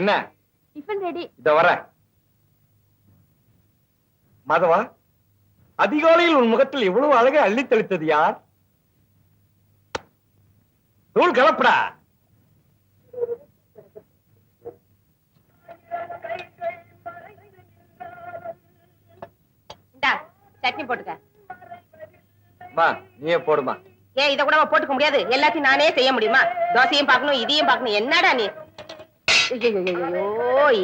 என்ன? Tiffin ready. இத வர. மாதவா அதிகாலையில் உன் முகத்தில் இவ்வளவு அழகை அள்ளி தெளித்தது யார்? நூல் கலப்படா. சட்னி போட்டுக்க. நீயே போடுமா. ஏன் இத கூட போட்டுக்க முடியாது? எல்லாத்தையும் நானே செய்ய முடியுமா? தோசையும் பார்க்கணும் இதையும் பார்க்கணும். என்னடா நீ?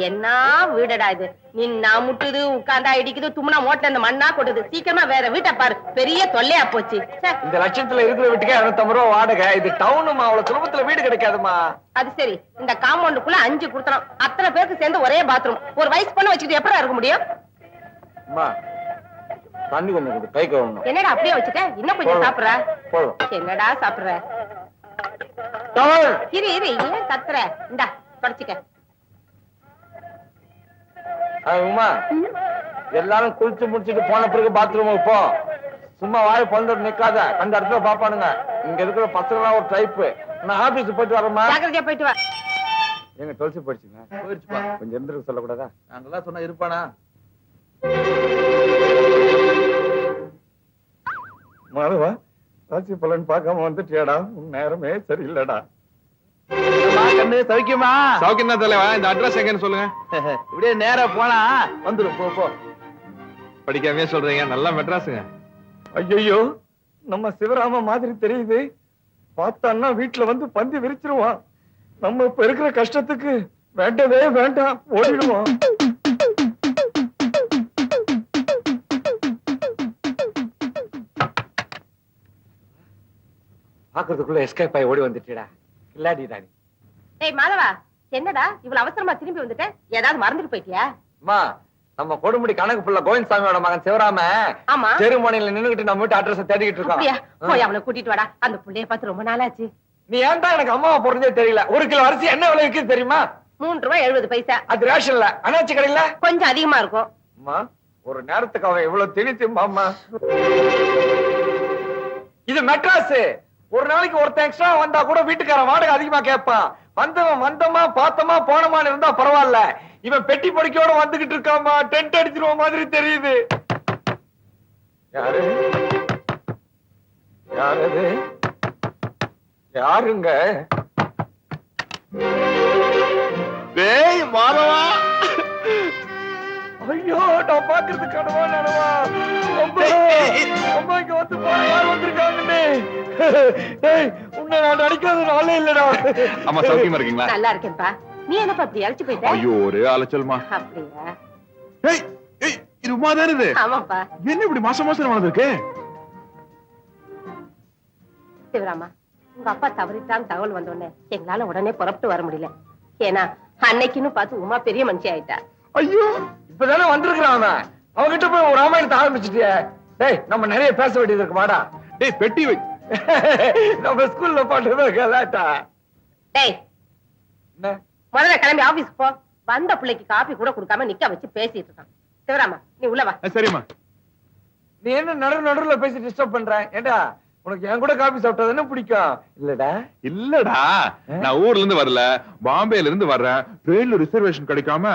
என்ன வீடடா இது? நின்னா முட்டுது உட்கார்ந்தா இடிக்குது தும்னா மோட்டல இந்த மண்ணா கொட்டுது. சீக்கிரமா வேற வீட்டை பாரு. பெரிய தொல்லையா போச்சு. ச்சே, இந்த லட்சத்துல இருக்கிற வீட்டுக்கு இருநூத்தம்பது ரூபா வாடகை. இது டவுனுமா அவ்வளவு சுலபத்துல வீடு கிடைக்காதுமா? அது சரி. இந்த காம்பவுண்டுக்குள்ள அஞ்சு குடுத்தனம். அத்தனை பேருக்கு சேர்ந்து ஒரே பாத்ரூம் ஒரு வயசு பண்ண வச்சுக்கிட்டு எப்படா இருக்க முடியும்? அம்மா தண்ணி கொஞ்சம் கொடு, கை கழுவணும் என்னடா அப்படியே வச்சுட்ட? இன்னும் கொஞ்சம் சாப்பிடுற? என்னடா சாப்பிடுற. இரு இரு. ஏன் கத்துற? இந்தா. தொடச்சிக்க ஆ, உமா. எல்லாரும் குளிச்சு முடிச்சிட்டு போன பிறகு பாத்ரூமுக்கு போ. சும்மா வாய் பொழுது நிக்காத. அந்த இடத்துல பாப்பானுங்க. இங்க இருக்கிற பசங்களாம் ஒரு டைப் நான் ஆபீஸ் போயிட்டு வரேம்மா. ஜாக்கிரதையா போயிட்டு வா. எங்க தொலைச்சு போயிடுச்சுங்க. போயிருச்சுப்பா கொஞ்சம் எந்திரிக்க சொல்லக்கூடாதா? நாங்கெல்லாம் சொன்னா இருப்பானா? மாதவா ராசி பலன் பார்க்காம வந்துட்டியாடா? உன் நேரமே சரியில்லடா. கண்ணு சவிக்குமா? சௌக்கியம் தான் தலைவா இந்த அட்ரஸ் எங்கன்னு சொல்லுங்க. இப்படியே நேரா போனா வந்துரும் போ போ. படிக்காமே சொல்றீங்க நல்லா மெட்ராஸுங்க. ஐயோ நம்ம சிவராம மாதிரி தெரியுது. பார்த்தான்னா வீட்டுல வந்து பந்தி விரிச்சிருவான். நம்ம இப்ப இருக்கிற கஷ்டத்துக்கு வேண்டவே வேண்டாம் ஓடிடுவோம் பாக்குறதுக்குள்ள எஸ்கேப் ஆகி ஓடி வந்துட்டியடா. இல்லாடி ராணி. டேய் மாதவா என்னடா இவ்வளவு அவசரமா திரும்பி வந்துட்ட? ஏதாவது மறந்துட்டு போயிட்டியா? அம்மா நம்ம கொடுமுடி கணக்கு புள்ள கோவிந்தசாமியோட மகன் சிவராம ஆமா. தெருமனையில நின்னுகிட்டு நம்ம வீட்டு அட்ரஸ் தேடிக்கிட்டு இருக்கான். போய் அவனை கூட்டிட்டு வாடா. அந்த புள்ளைய பார்த்து ரொம்ப நாளாச்சு. நீ ஏன்டா எனக்கு அம்மாவை பிறந்தே தெரியல? ஒரு கிலோ அரிசி என்ன விலை விக்குது தெரியுமா? மூன்று ரூபாய் எழுபது பைசா. அது ரேஷன்ல அண்ணாச்சி கடையில? கொஞ்சம் அதிகமா இருக்கும். அம்மா ஒரு நேரத்துக்கு அவன் இவ்வளவு திணித்தும்பாம்மா இது மெட்ராஸ். ஒரு நாளைக்கு ஒருத்தன் எக்ஸ்ட்ரா வந்தா கூட வீட்டுக்காரன் வாடகை அதிகமா கேட்பான் வந்தவன் வந்தமா பார்த்தமா போனமான்னு இருந்தா பரவாயில்ல. இவன் பெட்டி படிக்கையோட வந்துகிட்டு இருக்காமா டென்ட் அடிச்சிருவ மாதிரி தெரியுது. யாரு? யாரது யாருங்க? டேய் மாதவா! ஐயோ நான் பாக்குறது கனவா நனவா அம்மா இங்க வந்து யார் வந்திருக்காங்கன்னு? டேய் உன்னை நான் நடிக்காத நாளே இல்லடா. அம்மா சௌக்கியமா இருக்கீங்களா? நல்லா இருக்கேன்பா நீ என்னப்பா இப்படி அழைச்சு போயிட்ட? ஐயோ ஒரே அலைச்சல்மா. அப்படியா? ஏய் ஏய் இது உமா தானே இது? ஆமாப்பா. என்ன இப்படி மாசம் மாசம் வளர்ந்துருக்கு சிவராமா உங்க அப்பா தவறிட்டான்னு தகவல் வந்த உடனே எங்களால உடனே புறப்பட்டு வர முடியல. ஏன்னா அன்னைக்குன்னு பார்த்து உமா பெரிய மனுஷி ஆயிட்டா. ஐயோ இப்பதானே வந்திருக்கிறான் அவன். அவன்கிட்ட போய் ஒரு ராமாயணத்தை ஆரம்பிச்சிட்டியே. டேய் நம்ம நிறைய பேச வேண்டியது இருக்கு வாடா. டேய் பெட்டி வை. நம்ம ஸ்கூல்ல பண்றது கலாட்டா டேய். என்ன? முதல்ல கிளம்பி ஆபீஸ்க்கு போ. வந்த பிள்ளைக்கு காபி கூட கொடுக்காம நிக்க வச்சு பேசிட்டு இருக்கான். சிவராமா நீ உள்ள வா. சரிம்மா. நீ என்ன நடு நடுவுல பேசி டிஸ்டர்ப் பண்ற? ஏண்டா உனக்கு என் கூட காபி சாப்பிட்டது பிடிக்கும்? இல்லடா. இல்லடா. நான் ஊர்ல இருந்து வரல. பாம்பேல இருந்து வர்றேன். ட்ரெயின்ல ரிசர்வேஷன் கிடைக்காம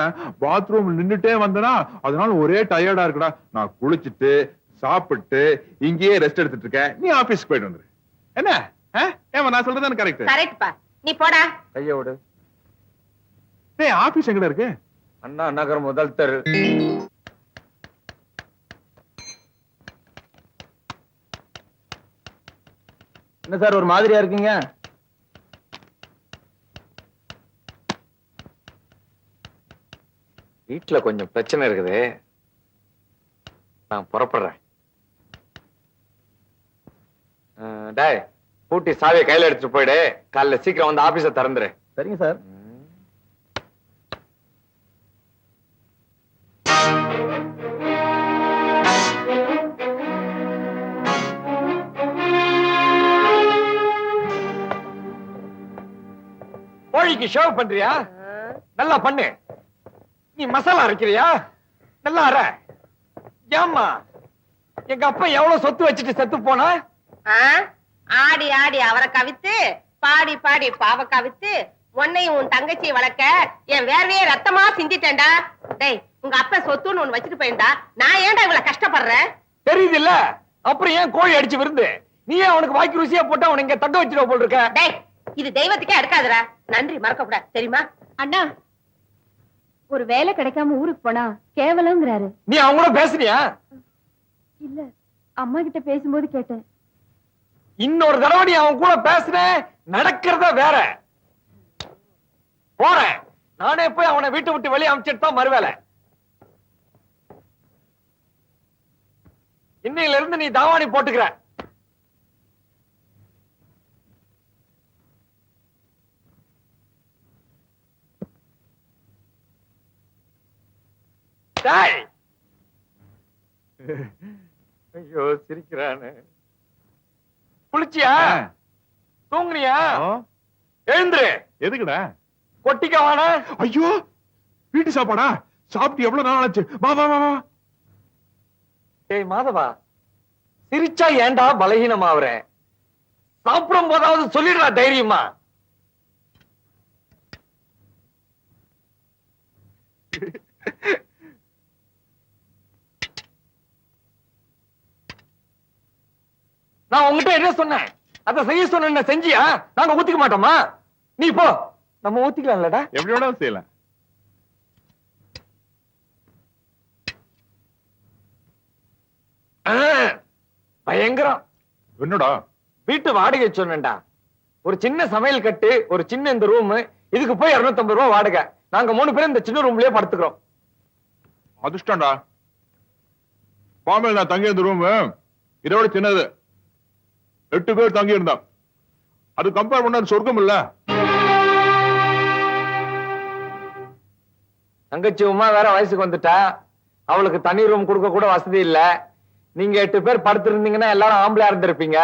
பாத்ரூம் நின்னுட்டே வந்தனா அதனால ஒரே டயர்டா இருக்குடா. நான் குளிச்சிட்டு சாப்பிட்டு இங்கேயே ரெஸ்ட் எடுத்துட்டு இருக்கேன். நீ ஆபீஸ்க்கு போயிட்டு வந்துரு. என்ன? ஆ? ஏம்மா நான் சொல்றது கரெக்ட் கரெக்ட்பா நீ போடா. கைய விடு. டேய் ஆபீஸ் எங்கடா இருக்கு? அண்ணா நகர் முதல் தெரு. என்ன சார் ஒரு மாதிரியா இருக்கீங்க? வீட்டுல கொஞ்சம் பிரச்சனை இருக்குது. நான் புறப்படுறேன். டேய் பூட்டி சாவியை கையில எடுத்துட்டு போயிடு. காலைல சீக்கிரம் வந்து ஆபீஸ திறந்துரு. சரிங்க சார். கோழிக்கு ஷேவ் பண்றியா? நல்லா பண்ணு. நீ மசாலா அரைக்கிறியா? நல்லா அர. ஏம்மா எங்க அப்பா எவ்வளவு சொத்து வச்சுட்டு செத்து போனா? ஆடி ஆடி அவரை கவித்து பாடி பாடி பாவ கவித்து உன்னையும் உன் தங்கச்சியை வளர்க்க என் வேர்வையே ரத்தமா சிந்திட்டேன்டா. டேய் உங்க அப்பா சொத்துன்னு ஒண்ணு வச்சுட்டு போயிருந்தா நான் ஏன்டா இவ்வளவு கஷ்டப்படுறேன் தெரியுது இல்ல? அப்புறம் ஏன் கோழி அடிச்சு விருந்து? நீ அவனுக்கு வாய்க்கு ருசியா போட்டு அவனை இங்க தக்க வச்சிருவ போல் இருக்க? டேய் இது தெய்வத்துக்கே எடுக்காதடா நன்றி மறக்க கூடாது தெரியுமா? அண்ணா ஒரு வேலை கிடைக்காம ஊருக்கு போனா கேவலங்கிறாரு நீ அவங்க கூட பேசுனியா? இல்ல அம்மா கிட்ட பேசும்போது கேட்டேன். இன்னொரு தடவை நீ அவன் கூட பேசுன நடக்கிறத வேற. போறேன். நானே போய் அவனை வீட்டை விட்டு வெளியே அனுப்பிச்சிட்டு தான் மறுவேலை இன்னையில இருந்து நீ தாவாணி போட்டுக்கிற. டேய். ஐயோ சிரிக்கிறானு. குளிச்சியா? தூங்குனியா? எழுந்துரு. எதுக்குடா? கொட்டிக்க ஐயோ! வீட்டு சாப்பாடா? சாப்பிட்டு எவ்வளவு நாள் ஆச்சு? வா வா வா டேய் மாதவா சிரிச்சா ஏன்டா பலகீனமாவற சாப்பிடும் போதாவது சொல்லிடுறா தைரியமா. நான் உங்ககிட்ட என்ன சொன்னேன்? அத செய்ய சொன்ன செஞ்சியா? நாங்க ஊத்திக்க மாட்டோமா? நீ போ. நம்ம ஊத்திக்கலாம்லடா. எப்படி வேணாலும் செய்யலாம். பயங்கரம். என்னடா? வீட்டு வாடகை சொன்னேன்டா. ஒரு சின்ன சமையல் கட்டு ஒரு சின்ன இந்த ரூம் இதுக்கு போய் 250 ரூபாய் வாடகை. நாங்க மூணு பேரும் இந்த சின்ன ரூம்லயே படுத்துக்கிறோம். அதிர்ஷ்டம்டா. பாம்பேல நான் தங்கி இருந்த ரூம் இதோட சின்னது எட்டு பேர் தங்கி இருந்தான் அது கம்பேர் பண்ண சொர்க்கம் இல்ல. தங்கச்சி உமா வேற வயசுக்கு வந்துட்டா. அவளுக்கு தனி ரூம் கொடுக்க கூட வசதி இல்ல. நீங்க எட்டு பேர் படுத்திருந்தீங்கன்னா எல்லாரும் ஆம்பளையா இருந்திருப்பீங்க.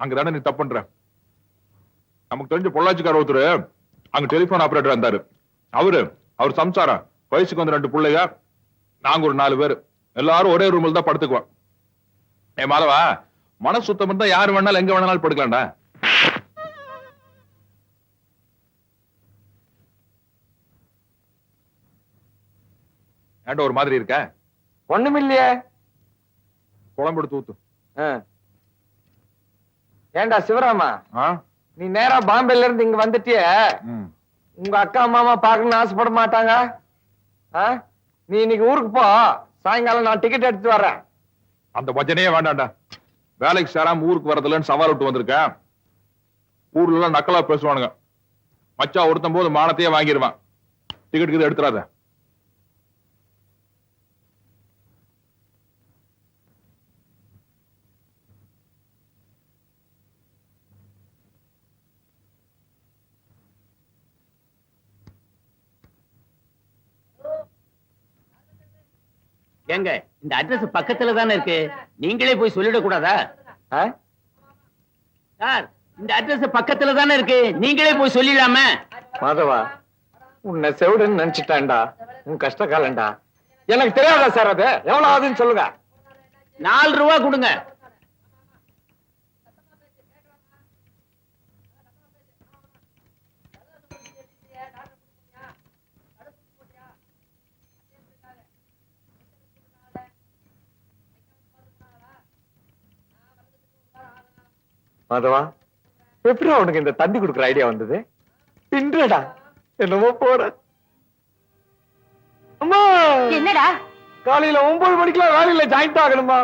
அங்கதானே நீ தப்பு பண்ற. நமக்கு தெரிஞ்ச பொள்ளாச்சிக்கார ஒருத்தர் அங்க டெலிபோன் ஆபரேட்டர் இருந்தாரு. அவரு அவர் சம்சாரம். வயசுக்கு வந்து ரெண்டு பிள்ளைங்க நாங்க ஒரு நாலு பேர். எல்லாரும் ஒரே ரூம்ல தான் படுத்துக்குவோம். ஏ மாலவா மனசு சுத்தம் இருந்தா யாரு வேணாலும் எங்க வேணாலும் படுக்கலாம்டா. ஏன்டா ஒரு மாதிரி இருக்க? ஒண்ணுமில்லையே குழம்பு எடுத்து ஊத்து. ஆ. ஏன்டா சிவராமா? நீ நேரா பாம்பேல இருந்து இங்க வந்துட்டிய. உங்க அக்கா மாமா பார்க்கணும்னு ஆசைப்பட மாட்டாங்க? நீ இன்னைக்கு ஊருக்கு போ. சாயங்காலம் நான் டிக்கெட் எடுத்து வர்றேன். அந்த பஜனையே வேண்டாம்டா. வேலைக்கு சேராம ஊருக்கு வரதுலன்னு சவால் விட்டு வந்திருக்கேன் ஊர்ல எல்லாம் நக்கலா பேசுவானுங்க. மச்சா ஒருத்தன் போது மானத்தையே வாங்கிடுவான் டிக்கெட் கிட்ட எடுத்துறாத. ஏங்க இந்த அட்ரஸ் பக்கத்துல தானே இருக்கு? நீங்களே போய் சொல்லிட கூடாதா? சார் இந்த அட்ரஸ் பக்கத்துல தானே இருக்கு? நீங்களே போய் சொல்லிடலாமே. மாதவா உன்னை செவிடுன்னு நினைச்சிட்டேன்டா. உன் கஷ்ட காலம்டா எனக்கு தெரியாதா சார் அது? எவ்வளவு ஆகுதுன்னு சொல்லுங்க. நாலு ரூபா கொடுங்க. மாதவா எப்படி உனக்கு இந்த தந்தி கொடுக்குற ஐடியா வந்தது? தின்றடா என்னமோ போற. அம்மா! என்னடா? காலையில ஒன்பது மணிக்கெல்லாம் வேலையில ஜாயிண்ட் ஆகணுமா?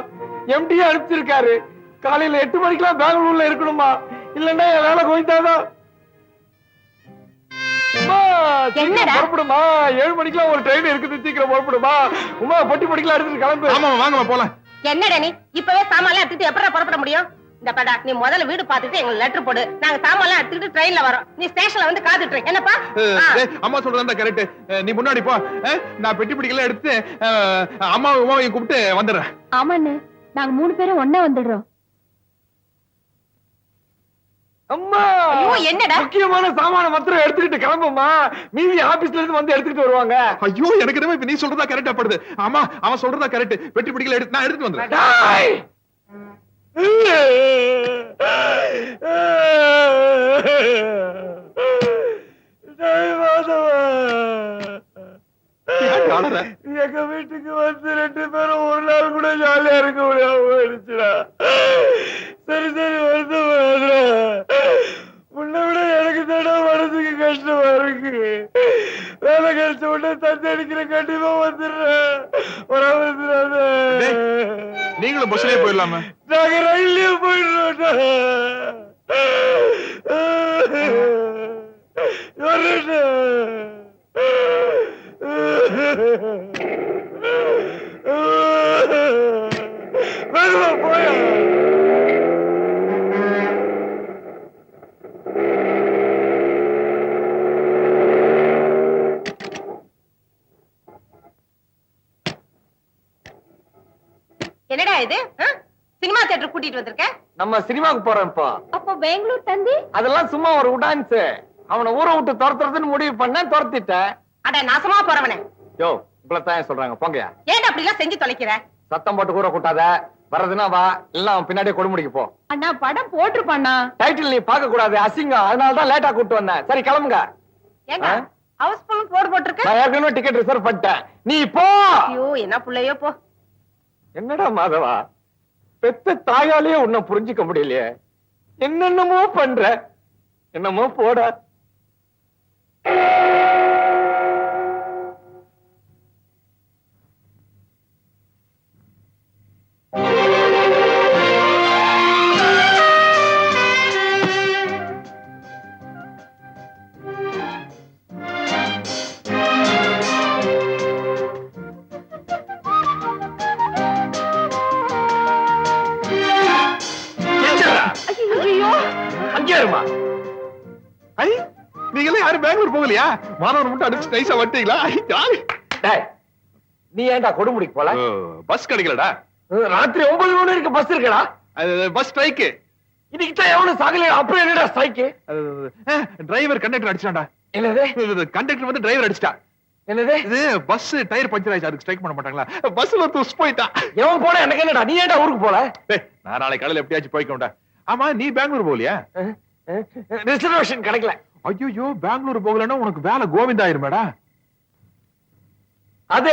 எம்டி அனுப்பிச்சிருக்காரு. காலையில எட்டு மணிக்கெல்லாம் பெங்களூர்ல இருக்கணுமா? இல்லன்னா என் வேலை கோயிந்தாதான் அம்மா, சீக்கிரம் என்னடா? புறப்படுமா? ஏழு மணிக்கெல்லாம் ஒரு ட்ரெயின் இருக்குது சீக்கிரம் புறப்படுமா? உமா பொட்டி பொடிக்கலாம் எடுத்துட்டு கிளம்பு. ஆமா வாங்கம்மா போலாம். என்னடா நீ? இப்பவே சாமான்லாம் எடுத்துட்டு எப்படா புறப்பட முடியும்? இந்த படா நீ முதல்ல வீடு பார்த்துட்டு எங்களுக்கு லெட்டர் போடு. நாங்க சாமான்லாம் எடுத்துட்டு ட்ரெயின்ல வரோம். நீ ஸ்டேஷன்ல வந்து காத்துட்டு இரு. என்னப்பா? அம்மா சொல்றதா கரெக்ட் நீ முன்னாடி போ. நான் பெட்டி பிடிக்கல எடுத்து அம்மாவும் உமாவையும் கூப்பிட்டு வந்துடுறேன். ஆமாண்ணே. நாங்க மூணு பேரும் ஒண்ணா வந்துடுறோம். அம்மா! என்னடா? முக்கியமான சாமான மாத்திரம் எடுத்துக்கிட்டு கிளம்புமா மீதி ஆபீஸ்ல இருந்து வந்து எடுத்துக்கிட்டு வருவாங்க. ஐயோ எனக்கு இப்ப நீ சொல்றதா கரெக்டா படுது. ஆமா அவன் சொல்றதா கரெக்ட் பெட்டி பிடிக்கல எடுத்து நான் எடுத்து வந்துடுறேன். எங்க வீட்டுக்கு வந்து ரெண்டு பேரும் ஒரு நாள் கூட ஜாலியா இருக்க முடியாம போயிடுச்சுடா. சரி சரி வந்து முன்ன விட எனக்கு தேட மனசுக்கு கஷ்டமா இருக்கு. வேலை கிடைச்ச உடனே தந்தை அடிக்கிற கண்டிப்பா வந்துடுறேன். வராம வந்துடாத நீங்களும் பஸ்லயே போயிடலாமே. நாங்க ரயிலே போயிடுறோம் வேணுமா போயா என்னடா இது? சினிமா தியேட்டர் கூட்டிட்டு வந்திருக்க? நம்ம சினிமாக்கு போறோம்ப்பா அப்போ பெங்களூர் தந்தி? அதெல்லாம் சும்மா ஒரு உடான்ஸ். அவனை ஊரை விட்டு துரத்துறதுன்னு முடிவு பண்ணேன் துரத்திட்டேன். அட நாசமா போறவனே. யோ உங்களை தான் சொல்றாங்க? போங்கயா ஏன்டா அப்படி எல்லாம் செஞ்சு தொலைக்கிற? சத்தம் போட்டு கூற கூட்டாத. வர்றதுன்னா வா. இல்ல அவன் பின்னாடியே கொடுமுடிக்கு போ. அண்ணா படம் போட்டிருப்பாண்ணா. டைட்டில் நீ பார்க்க கூடாது அசிங்கம். அதனால தான் லேட்டா கூட்டு வந்தேன். சரி கிளம்புங்க. ஆ? ஹவுஸ்ஃபுல் போர்டு போட்டிருக்க? நான் ஏற்கனவே டிக்கெட் ரிசர்வ் பண்ணிட்டேன். நீ போ! ஐயோ என்ன புள்ளையோ போ. என்னடா மாதவா? பெத்த தாயாலேயே உன்னை புரிஞ்சுக்க முடியலையே. என்னென்னமோ பண்ற. என்னமோ போட. இருமா ஐ நீங்களே யாரும் பெங்களூர் போகலையா? மாணவர் மட்டும் அடிச்சு நைஸா ஜாலி. டேய் நீ ஏன்டா கொடுமுடிக்கு போல? பஸ் கிடைக்கலடா. ராத்திரி ஒன்பது மணி வரைக்கும் பஸ் இருக்கடா. பஸ் ஸ்ட்ரைக்கு இன்னைக்கு தான் எவனும் சாகலையா? அப்புறம் என்னடா ஸ்ட்ரைக்கு டிரைவர் கண்டக்டர் அடிச்சான்டா. என்னது? கண்டக்டர் வந்து டிரைவர் அடிச்சிட்டா. என்னது? இது பஸ் டயர் பஞ்சர் ஆயிடுச்சு. அதுக்கு ஸ்ட்ரைக் பண்ண மாட்டாங்களா? பஸ்ல துஸ் போயிட்டான் எவன் எனக்கு என்னடா? நீ ஏன்டா ஊருக்கு போல? நான் நாளைக்கு காலையில எப்படியாச்சும் போய்க்கோண்டா ஆமா நீ பெங்களூர் போகலையா? ரிசர்வேஷன் கிடைக்கல. ஐயோ பெங்களூர் போகலன்னா உனக்கு வேலை கோவிந்தா ஆயிருமேடா அது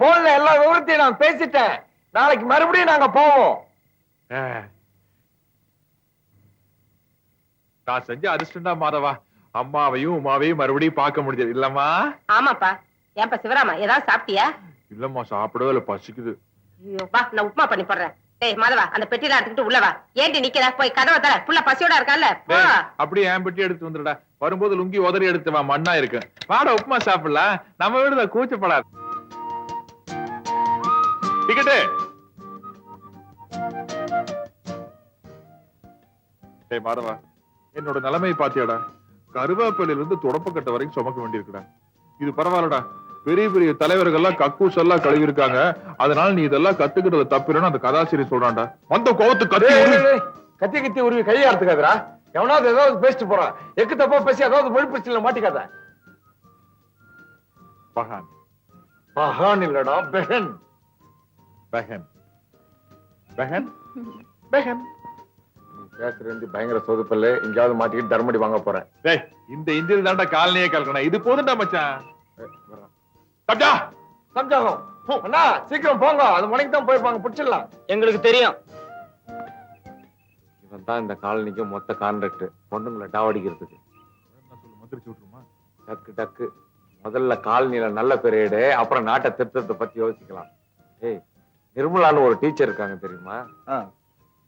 போன்ல எல்லா விவரத்தையும் நான் பேசிட்டேன். நாளைக்கு மறுபடியும் நாங்க போவோம். ஆ. நான் செஞ்ச அதிர்ஷ்டம்டா மாதவா. அம்மாவையும் உமாவையும் மறுபடியும் பார்க்க முடிஞ்சது. இல்லம்மா? ஆமாப்பா. ஏன்பா சிவராமா ஏதாவது சாப்பிட்டியா? இல்லம்மா சாப்பிடவே இல்ல. பசிக்குது. நான் உப்புமா பண்ணி போடுறேன். டேய் மாதவா அந்த பெட்டில எடுத்துக்கிட்டு உள்ள வா. ஏண்டி நிக்கிற? போய் கதவை தர. புள்ள பசியோட இருக்கல போ. அப்படியே என் பெட்டி எடுத்து வந்துடா வரும்போது லுங்கி உதறி எடுத்து வா. மண்ணா இருக்கு. வாடா உப்புமா சாப்பிடலாம் நம்ம வீடுத கூச்சப்படாது. டிக்கெட்டு. டேய் மாதவா என்னோட நிலைமை பாத்தியாடா. கருவேப்பிலையில இருந்து தொடப்பக்கட்ட வரைக்கும் சுமக்க வேண்டியிருக்குடா. இது பரவாயில்லடா. பெரிய பெரிய தலைவர்கள்லாம் கக்கூஸ் எல்லாம் கழுவி இருக்காங்க அதனால நீ இதெல்லாம் கத்துக்கிறது தப்பில்லைன்னு அந்த கதாசிரியர் சொல்றான்டா. வந்த கோவத்து கத்தி கத்தி கத்தி உருவி கையை அறுத்துக்காதரா எவனாவது ஏதாவது பேசிட்டு போறான் எக்கு தப்பா பேசி ஏதாவது விழுப்பிச்சில மாட்டிக்காத. பகான். மகான் இல்லடா பெஹன் பெஹன் பெஹன் பெஹன் பேசுறது பயங்கர சொதுப்பல்லு எங்கேயாவது மாட்டிக்கிட்டு தர்மடி வாங்க போறேன். டேய் இந்த இந்தியில் தான்டா காலனியே கலக்கணும். இது போதும்டா மச்சான். கப்டா சம்ஜாகம் அண்ணா சீக்கிரம் போங்க. அது மணிக்கு தான் போயிருப்பாங்க. பிடிச்சிடலாம். எங்களுக்கு தெரியும். இவன் தான் இந்த காலனிக்கு மொத்த கான்ட்ராக்ட் பொண்ணுங்களை டாவடிக்கிறதுக்கு டக்கு டக்கு. முதல்ல காலனில நல்ல பெரியடு அப்புறம் நாட்டை திருத்தத்தை பத்தி யோசிக்கலாம். ஏய் நிர்மலான்னு ஒரு டீச்சர் இருக்காங்க தெரியுமா?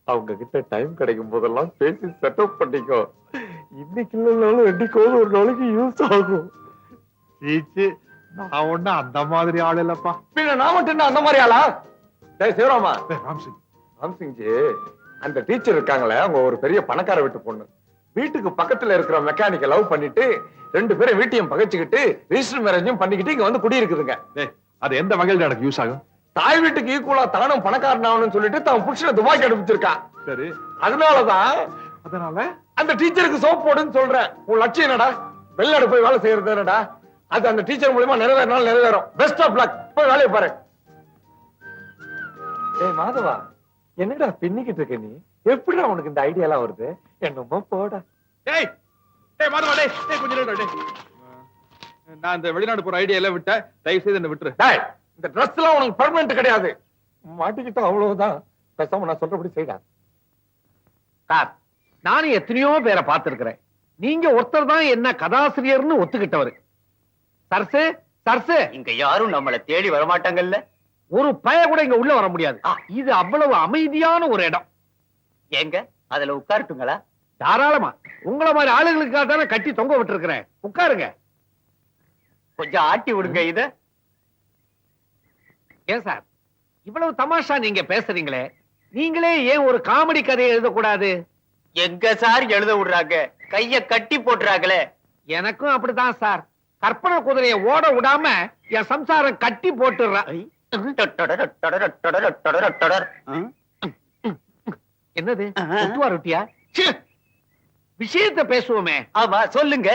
அவங்க கிட்ட டைம் கிடைக்கும் போதெல்லாம் பேசி செட்டப் பண்ணிக்கோ. இன்னைக்கு இல்லைனாலும் என்னைக்காவது ஒரு நாளைக்கு யூஸ் ஆகும். சீச்சு நான் ஒண்ணு அந்த மாதிரி ஆள் இல்லப்பா. பின்ன நான் மட்டும் என்ன அந்த மாதிரி ஆளா? டேய் சிவராமா. ராம்சிங். ராம்சிங்ஜி அந்த டீச்சர் இருக்காங்களே அவங்க ஒரு பெரிய பணக்கார வீட்டு பொண்ணு. வீட்டுக்கு பக்கத்துல இருக்கிற மெக்கானிக்க லவ் பண்ணிட்டு ரெண்டு பேரும் வீட்டையும் பகைச்சுக்கிட்டு ரிஜிஸ்டர் மேரேஜும் பண்ணிக்கிட்டு இங்க வந்து குடியிருக்குதுங்க. டேய் அது எந்த வகையில எனக்கு யூஸ் ஆகும்? தாய் வீட்டுக்கு ஈக்குவலா தானும் பணக்காரன் ஆகணும்னு சொல்லிட்டு தான் புருஷனை துபாய்க்கு அனுப்பிச்சிருக்கா. சரி. அதனாலதான் அதனால? அந்த டீச்சருக்கு சோப் போடுன்னு சொல்றேன். உன் லட்சியம் என்னடா? வெளிநாடு போய் வேலை செய்யறது என்னடா? அது அந்த டீச்சர் மூலியமா நிறைவேறினாலும் நிறைவேறும். பெஸ்ட் ஆஃப் லக் போய் வேலையை பாரு. ஏய் மாதவா என்னடா பின்னிக்கிட்டு இருக்க நீ? எப்படிடா உனக்கு இந்த ஐடியா எல்லாம் வருது? என்னமோ போடா. டேய் டேய் மாதவா டேய் டேய் கொஞ்சம் நேரம் டேய். நான் இந்த வெளிநாடு போற ஐடியா எல்லாம் விட்டேன் தயவு செய்து என்ன விட்டுரு. டேய் இந்த Dress எல்லாம் உனக்கு பெர்மனன்ட் கிடையாது. மாட்டிக்கிட்டா அவ்வளவுதான். பேசாம நான் சொல்றபடி செய்டா. சார் நானும் எத்தனையோ பேரை பார்த்திருக்கிறேன். நீங்க ஒருத்தர் தான் என்ன கதாசிரியர்னு ஒத்துக்கிட்டவர். சர்சு சர்சு. இங்க யாரும் நம்மள தேடி வரமாட்டாங்கல்ல? ஒரு பய கூட இங்க உள்ள வர முடியாது. இது அவ்வளவு அமைதியான ஒரு இடம். ஏங்க அதுல உட்காரட்டுங்களா? தாராளமா. உங்களை மாதிரி ஆளுகளுக்காக தானே கட்டி தொங்க விட்டுருக்கிறேன். உட்காருங்க. கொஞ்சம் ஆட்டி விடுங்க இத. ஏன் சார்? இவ்வளவு தமாஷா நீங்க பேசுறீங்களே. நீங்களே ஏன் ஒரு காமெடி கதையை எழுதக்கூடாது? எங்க சார் எழுத விடுறாங்க? கைய கட்டி போட்டுறாங்களே. எனக்கும் அப்படித்தான் சார். கற்பனை குதிரையை ஓட விடாம என் சம்சாரம் கட்டி போட்டுடுறா. என்னது ரொட்டியா விஷயத்தை பேசுவோமே ஆமா சொல்லுங்க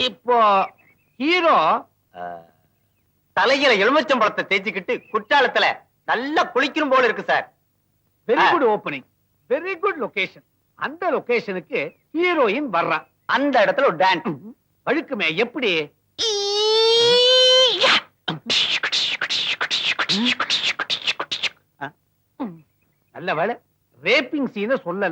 இப்போ ஹீரோ தலையில எலுமிச்சம்பழத்தை தேய்ச்சிக்கிட்டு குற்றாலத்துல நல்லா குளிக்கணும் போல இருக்கு sir very good opening very good location அந்த லொகேஷனுக்கு ஹீரோயின் வர்றான் அந்த இடத்துல ஒரு டான்ஸ் வழுக்குமே எப்படி? நல்ல வேலை ரேப்பிங் சீனை சொல்லல.